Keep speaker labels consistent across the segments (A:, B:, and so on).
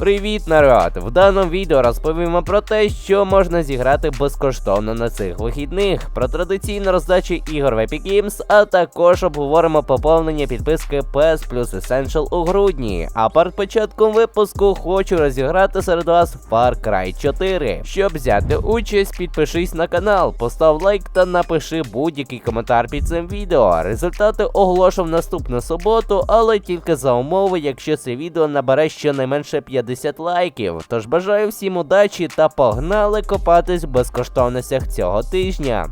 A: Привіт, народ! В даному відео розповімо про те, що можна зіграти безкоштовно на цих вихідних, про традиційну роздачу ігор в Epic Games, а також обговоримо поповнення підписки PS Plus Essential у грудні. А перед початком випуску хочу розіграти серед вас Far Cry 4. Щоб взяти участь, підпишись на канал, постав лайк та напиши будь-який коментар під цим відео. Результати оголошу в наступну суботу, але тільки за умови, якщо це відео набере щонайменше 50 лайків. Тож бажаю всім удачі та погнали копатись в безкоштовностях цього тижня.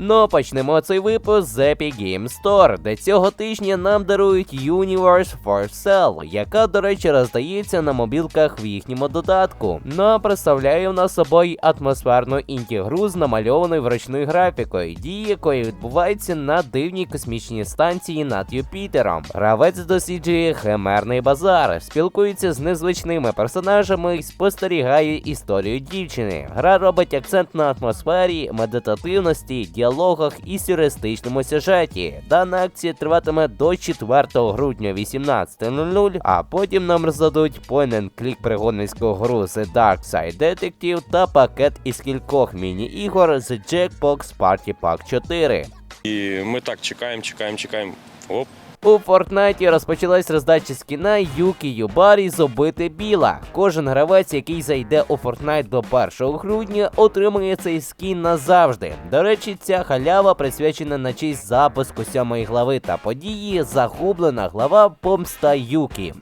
A: Ну, почнемо цей випуск з Epic Game Store, де цього тижня нам дарують Universe for Sale, яка, до речі, роздається на мобілках в їхньому додатку. Ну а представляє в нас собою атмосферну інті-гру з намальованою вручною графікою, дії якої відбуваються на дивній космічній станції над Юпітером. Гравець досліджує химерний базар, спілкується з незвичними персонажами і спостерігає історію дівчини. Гра робить акцент на атмосфері, медитативності, діалогах і сюрреалістичному сюжеті. Дана акція триватиме до 4 грудня 18.00, а потім нам роздадуть point клік пригодницьку гру The Dark Side Detective та пакет із кількох міні-ігор The Jackbox Party Pack 4.
B: І ми так чекаємо, чекаємо, чекаємо. Оп,
A: У Фортнайті розпочалась роздача скіна Юкі Юбарі зубити біла. Кожен гравець, який зайде у Фортнайт до 1 грудня, отримує цей скін назавжди. До речі, ця халява присвячена на честь запуску сьомої глави та події Загублена глава Помста Юкі.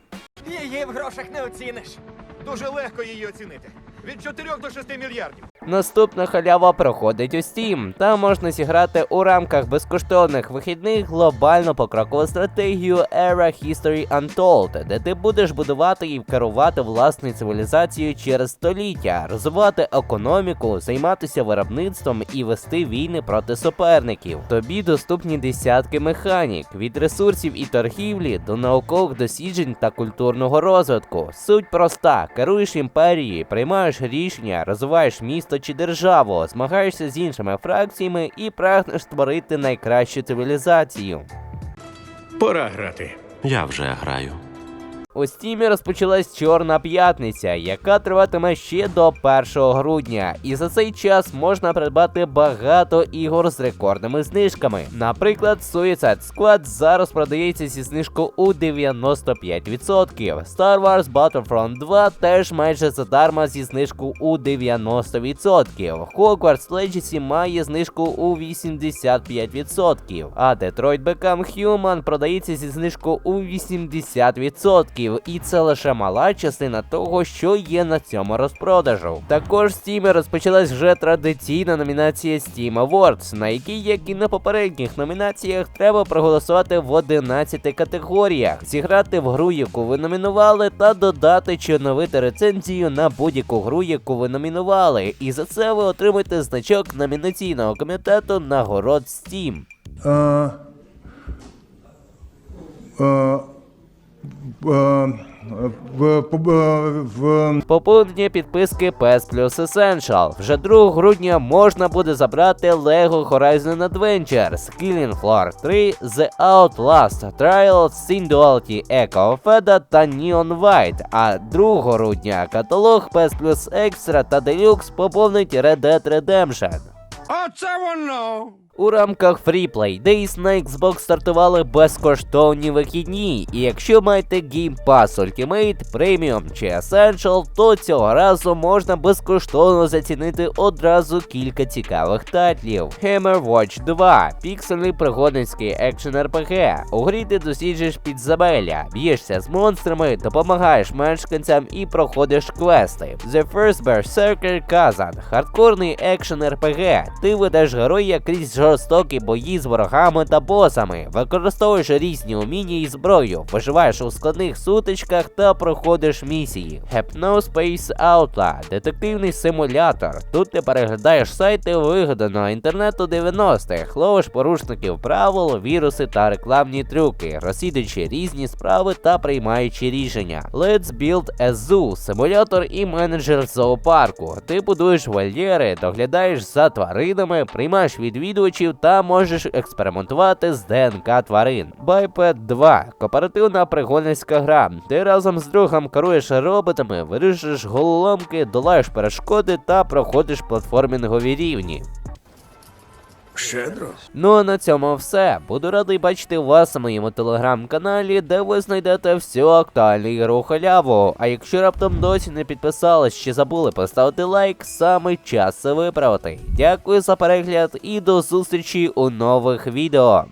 C: Її в грошах не оціниш.
D: Дуже легко її оцінити. Від 4 до 6 мільярдів.
A: Наступна халява проходить у Steam. Там можна зіграти у рамках безкоштовних вихідних глобальну покрокову стратегію Era History Untold, де ти будеш будувати і керувати власною цивілізацією через століття, розвивати економіку, займатися виробництвом і вести війни проти суперників. Тобі доступні десятки механік від ресурсів і торгівлі до наукових досліджень та культурного розвитку. Суть проста: керуєш імперією, приймаєш рішення, розвиваєш місто чи державу, змагаєшся з іншими фракціями і прагнеш створити найкращу цивілізацію.
E: Пора грати.
F: Я вже граю.
A: У стімі розпочалась Чорна п'ятниця, яка триватиме ще до 1 грудня. І за цей час можна придбати багато ігор з рекордними знижками. Наприклад, Suicide Squad зараз продається зі знижкою у 95%. Star Wars Battlefront 2 теж майже задарма зі знижкою у 90%. Hogwarts Legacy має знижку у 85%. А Detroit Become Human продається зі знижкою у 80%. І це лише мала частина того, що є на цьому розпродажу. Також в Steam розпочалась вже традиційна номінація Steam Awards, на якій, як і на попередніх номінаціях, треба проголосувати в 11 категоріях, зіграти в гру, яку ви номінували, та додати чи оновити рецензію на будь-яку гру, яку ви номінували. І за це ви отримаєте значок номінаційного комітету нагород Steam.
G: Е, е, в, в,
A: Поповнення підписки PS Plus Essential. Вже 2 грудня можна буде забрати LEGO Horizon Adventures, Killing Floor 3, The Outlast, Trials, Sin Duality, Echo of Eda та Neon White. А 2 грудня каталог PS Plus Extra та Deluxe поповнить Red Dead Redemption.
E: Оце воно!
A: У рамках Free Play Days на Xbox стартували безкоштовні вихідні, і якщо маєте Game Pass Ultimate, Premium чи Essential, то цього разу можна безкоштовно зацінити одразу кілька цікавих тайтлів. Hammer Watch 2 піксельний пригодницький екшен RPG. У грі ти досліджуєш підземелля, б'єшся з монстрами, допомагаєш мешканцям і проходиш квести. The First Berserker Kazan хардкорний екшен RPG. Ти ведеш героя крізь жорстокі бої з ворогами та босами, використовуєш різні уміння і зброю, виживаєш у складних сутичках та проходиш місії. Hypnospace Outlaw – детективний симулятор. Тут ти переглядаєш сайти вигаданого інтернету 90-х, ловиш порушників правил, віруси та рекламні трюки, розслідуючи різні справи та приймаючи рішення. Let's Build a Zoo – симулятор і менеджер зоопарку. Ти будуєш вольєри, доглядаєш за тваринами, приймаєш відвідувачів та можеш експериментувати з ДНК тварин. Байпед 2 кооперативна пригольницька гра. Ти разом з другом керуєш роботами, вирішуєш головоломки, долаєш перешкоди та проходиш платформінгові рівні.
E: Щедро.
A: Ну а на цьому все. Буду радий бачити вас на моєму телеграм-каналі, де ви знайдете всю актуальну ігру халяву. А якщо раптом досі не підписались чи забули поставити лайк, саме час це виправити. Дякую за перегляд і до зустрічі у нових відео.